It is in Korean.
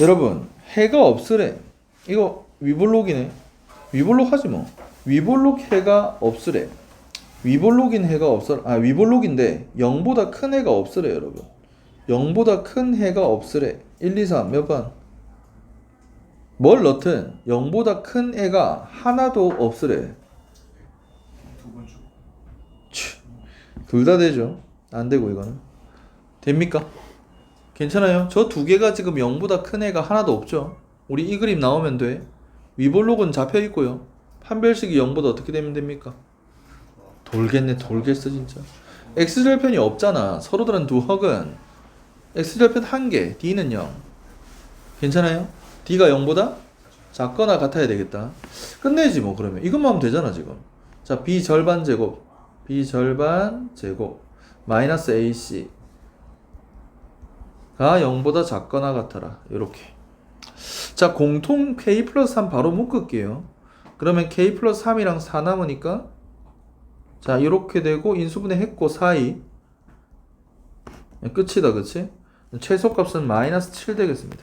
여러분 해가 없으래. 이거 위볼록이네. 위볼록 하지 뭐. 위볼록 해가 없으래. 위볼록인 해가 없어 아 위볼록인데 0보다 큰 해가 없으래 여러분. 0보다 큰 해가 없으래. 1, 2, 3몇 번? 뭘 넣든 0보다 큰 애가 하나도 없으래. 둘 다 되죠. 안 되고 이거는. 됩니까? 괜찮아요? 저 두 개가 지금 0보다 큰 애가 하나도 없죠. 우리 이 그림 나오면 돼. 위볼록은 잡혀 있고요. 판별식이 0보다 어떻게 되면 됩니까? 돌겠네 돌겠어 진짜. x절편이 없잖아. 서로 다른 두 헉은. x절편 한 개 d는 0 괜찮아요? d가 0보다 작거나 같아야 되겠다. 끝내지 뭐 그러면. 이것만 하면 되잖아 지금. 자 b 절반 제곱. B 절반 제곱. 마이너스 ac 가 0보다 작거나 같아라. 이렇게. 자 공통 k 플러스 3 바로 묶을게요. 그러면 k 플러스 3이랑 4 남으니까 자 이렇게 되고 인수분해 했고 사이. 끝이다 그치? 최소값은 마이너스 7 되겠습니다